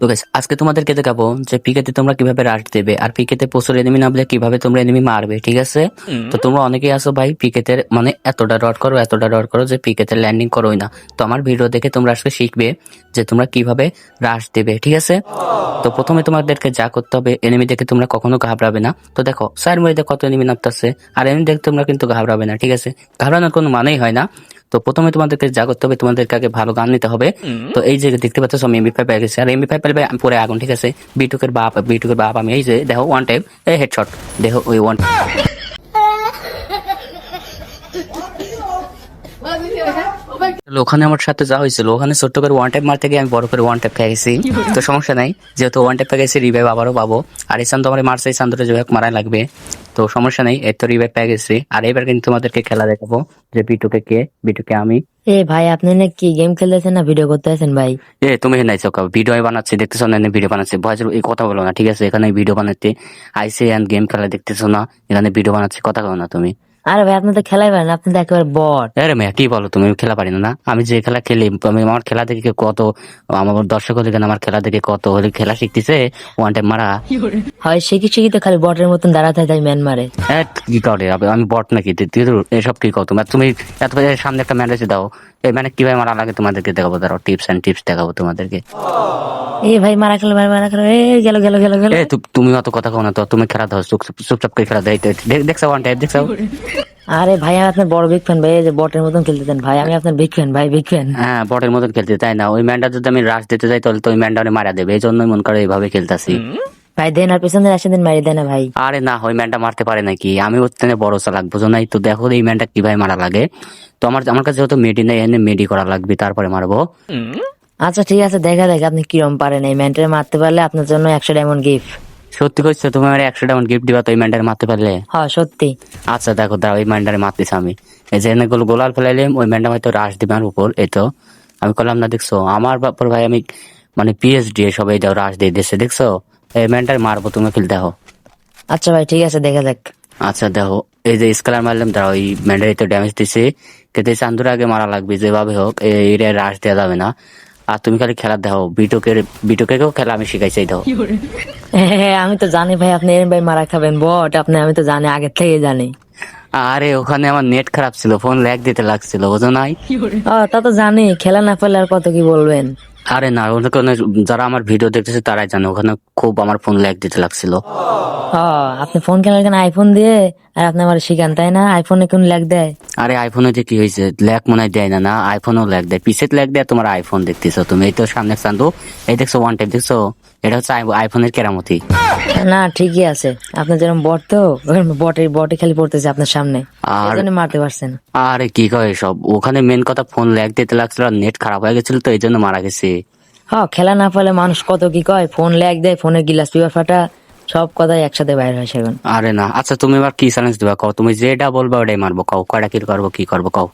তো guys, আজকে তোমাদেরকে দেখাবো যে পিকেতে তোমরা কীভাবে রাশ দেবে আর পিকেতে প্রচুর এনিমি নামলে কীভাবে তোমরা এনিমি মারবে ঠিক আছে? তো তোমরা অনেকেই আছো ভাই পিকেতে মানে এতটা ডট করো এতটা ডট করো যে পিকেতে ল্যান্ডিং করোই না। তো আমার ভিডিও দেখে তোমরা আজকে শিখবে যে তোমরা কীভাবে রাশ দেবে ঠিক আছে? তো প্রথমে তোমাদেরকে যা করতে হবে এনিমি দেখে তোমরা কখনো ঘাবড়াবে না। তো দেখো সাইড মধ্যে কত এনিমি নামতেছে আর এনিমি দেখে তোমরা কিন্তু ঘাবড়াবে না ঠিক আছে? ঘাবড়ানোর কোনো মানেই হয় না। তো প্রথমে তোমাদেরকে যা করতে হবে তোমাদেরকে আগে ভালো গান নিতে হবে। তো এই যে দেখতে পাচ্ছ আমি এমবি ফাইভ পেয়ে গেছি। আর এমবি ফাইভ পেলে আমি পরে আগুন ঠিক আছে? বিটুকের বাপ বিটুকের বাপ আমি এই যে দেখো ওয়ান টাইম এই হেডশট দেখো ওই ওয়ান ওখানে আমার সাথে যা হয়েছিল ওখানে ছোট্ট করে ওয়ান টাইপ মারতে গিয়ে আমি বড় করে ওয়ান টাইপ খেয়ে গেছি। তো সমস্যা নাই যেহেতু ওয়ান টাইপ পেয়ে গেছি রিভাইভ আবারও পাবো। আর এই চান্দ আমার মারছে এই চান্দটা যে মারাই লাগবে। তো সমস্যা নেই এর তো রিভাইভ পেয়ে গেছি। আর এবার কিন্তু তোমাদেরকে খেলা দেখাবো যে বিটুকে কে বিটুকে আমি। এ ভাই আপনি না কি গেম খেলতেছেন না ভিডিও করতেছেন ভাই? এ তুমি নাই চোখা ভিডিও বানাচ্ছি দেখতেছো না ভিডিও বানাচ্ছি। ভয়েস এই কথা বলো না ঠিক আছে? এখানে ভিডিও বানাতে আইসি এন্ড গেম খেলা দেখতেছো না এখানে ভিডিও বানাচ্ছি কথা বলো না তুমি। আরে ভাই আপনি তো খেলাই পারেন আপনি তো একেবারে বট। আরে ভাইয়া কি বলো তুমি? খেলা পারি না আমি যে খেলা খেলি আমি আমার খেলা দেখে কত আমার দর্শক দেখেন আমার খেলা দেখে কত হলে খেলা শিখতেছে? ওয়ান টাইম মারা। হয় শিখি শিখি তো খালি বটের মতন দাঁড়াতে তাই ম্যান মারে। কি করে? আমি বট নাকি? তুই- এসব কি কর তুমি? তুমি এত সামনে একটা ম্যানেজ দাও। এই মানে কীভাবে মারা লাগে তোমাদেরকে দেখাবো? দাঁড়াও টিপস এন্ড টিপস দেখাবো তোমাদেরকে। এ ভাই মারা খেলো ভাই মারা খেলো এ গেল গেল গেল গেল। এ তুমি অত কথা কও না তো তুমি খেলা দাও চুপ চুপচাপ করে খেলা দেয় দেখছ ওয়ান টাইপ দেখছ? আরে ভাই আমি আপনার বড় বিগ ফ্যান ভাই এই যে বটের মতন খেলতেছেন ভাই আমি আপনার বিগ ফ্যান ভাই বিগ ফ্যান হ্যাঁ বটের মতন খেলতে তাই না? ওই ম্যানটা যদি আমি রাশ দিতে যাই তাহলে তো ওই ম্যানটা মারা দেবে এই জন্যই মন করে এইভাবে খেলতেছি। ভাই দেন আর পেছন আসে দিন মারি দেন ভাই। আরে না ওই ম্যানটা মারতে পারে নাকি? আমি ওর থেকে বড় চালাক বুঝো নাই? তো দেখো এই ম্যানটা কীভাবে মারা লাগে। তো আমার আমার কাছে যেহেতু মেডি নেই মেডি করা লাগবে তারপরে মারবো। আচ্ছা ঠিক আছে দেখা দেখ আপনি কিরম পারেন। এই ম্যানটারে মারতে পারলে আপনার জন্য একশো ডায়মন্ড গিফট সত্যি করছ তুমি আমার একশো ডাউন গিফট দিবা তো ওই ম্যানটারে মারতে পারলে? হ্যাঁ সত্যি। আচ্ছা দেখো দাও ওই ম্যানটারে মারতেছি আমি। এই যে গুলো গোলাল ফেলাইলাম ওই ম্যানটা হয়তো রাশ দিবে আমার উপর এই তো। আমি করলাম না দেখছ আমার বাপর ভাই আমি মানে পিএইচডি সবাই দাও রাশ দিয়ে দিচ্ছে দেখছ? এই ম্যানটারে মারবো তুমি ফেল দেখো আচ্ছা ভাই ঠিক আছে দেখা যাক। আচ্ছা দেখো এই যে স্কেলার মারলাম দাঁড়াও এই ম্যান্ডারি তো ড্যামেজ দিছে কিন্তু চান্দুর আগে মারা লাগবে যেভাবে হোক এই এরিয়ায় রাশ দেওয়া যাবে না। আর তুমি খালি খেলা দেখো বিটুকের বিটুকেও খেলা আমি শিখাইছি দেখো। হ্যাঁ, আমি তো জানি ভাই আপনি এরম ভাই মারা খাবেন বট আপনি আমি তো জানি আগের থেকে জানি। আরে ওখানে আমার নেট খারাপ ছিল ফোন ল্যাগ দিতে লাগছিল বুঝো নাই? ও তা তো জানি খেলা না পেলে আর কত কি বলবেন? আরে না ওখানে যারা আমার ভিডিও দেখতেছে তারাই জানে ওখানে খুব আমার ফোন ল্যাগ দিতে লাগছিল। ও আপনি ফোন কেন কেন আইফোন দিয়ে আর আপনি আমার শিখান তাই না? আইফোনে কোন ল্যাগ দেয়? আরে আইফোনে যে কি হয়েছে ল্যাগ মনে হয় দেয় না না আইফোনও ল্যাগ দেয়। পিসে ল্যাগ দেয় তোমার আইফোন দেখতেছো তুমি। এই তো সামনে চান্দু এই দেখছ ওয়ান টাইপ দেখছ? এটা হচ্ছে আইফোনের কেরামতি। না ঠিকই আছে। আপনি যেরকম বট তো বটে বটে খালি পড়তেছে আপনার সামনে। আর- মারতে পারছেন। আরে কি কয় সব? ওখানে মেন কথা ফোন ল্যাগ দিতে লাগছিল আর নেট খারাপ হয়ে গেছিল তো এই জন্য মারা গেছে। হ্যাঁ খেলা না পেলে মানুষ কত কি কয়? ফোন ল্যাগ দেয় ফোনের গিলাস পিবা ফাটা সব কথাই একসাথে বাইর হয় সেগুন আরে না আচ্ছা তুমি এবার কি চ্যালেঞ্জ দিবা? কও তুমি যেটা বলবা ওটাই মারবো। কও কয়টা কিল করব কি করব কও।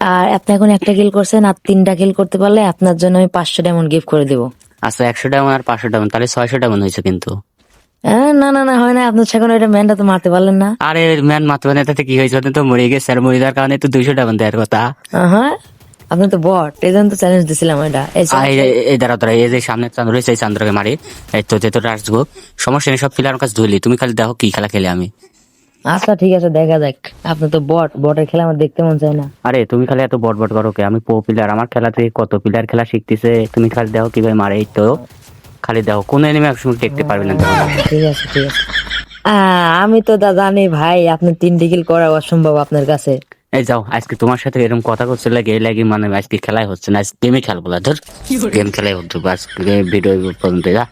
আর আপনি এখন একটা কিল করছেন আর তিনটা কিল করতে পারলে আপনার জন্য আমি পাঁচশো ডায়মন্ড গিফট করে দেবো। আচ্ছা একশো ডায়মন্ড আর পাঁচশো ডায়মন্ড তাহলে ছয়শো ডায়মন্ড হয়েছে কিন্তু। না না না হয় না আপনার সেখানে ওইটা ম্যানটা তো মারতে পারলেন না। আরে ম্যান মাত্র না তাতে কি হয়েছে? ওদের তো মরে গেছে আর মরে যাওয়ার কারণে তো দুইশো ডায়মন্ড দেওয়ার কথা। হ্যাঁ আপনি তো বট এই জন্য তো চ্যালেঞ্জ দিছিলাম এটা। এই দাঁড়া দাঁড়া এই যে সামনে চান্দ্র রয়েছে এই চান্দ্রকে মারি। এই তো যেহেতু আসব সমস্যা নেই সব প্লেয়ার কাছে ধুলি তুমি খালি দেখো কি খেলা খেলে আমি। আচ্ছা ঠিক আছে দেখা যাক। আপনি তো বট বটের খেলা আমার দেখতে মন চায় না। আরে তুমি খালি এত বট বট করো কে? আমি পো প্লেয়ার আমার খেলা থেকে কত প্লেয়ার খেলা শিখতেছে? তুমি খালি দেখো কীভাবে মারে এই তো। খালি দেখো কোন এনিমি একসময় দেখতে পারবে না ঠিক আছে ঠিক আছে। আহ, আমি তো দা জানি ভাই আপনি তিন ডিগ্রি করা অসম্ভব আপনার কাছে। এই যাও আজকে তোমার সাথে এরকম কথা করছে লাগে এই লাগে মানে আজকে খেলাই হচ্ছে না আজকে গেমে খেলব না ধর। গেম খেলাই হচ্ছে আজকে ভিডিও পর্যন্ত যা।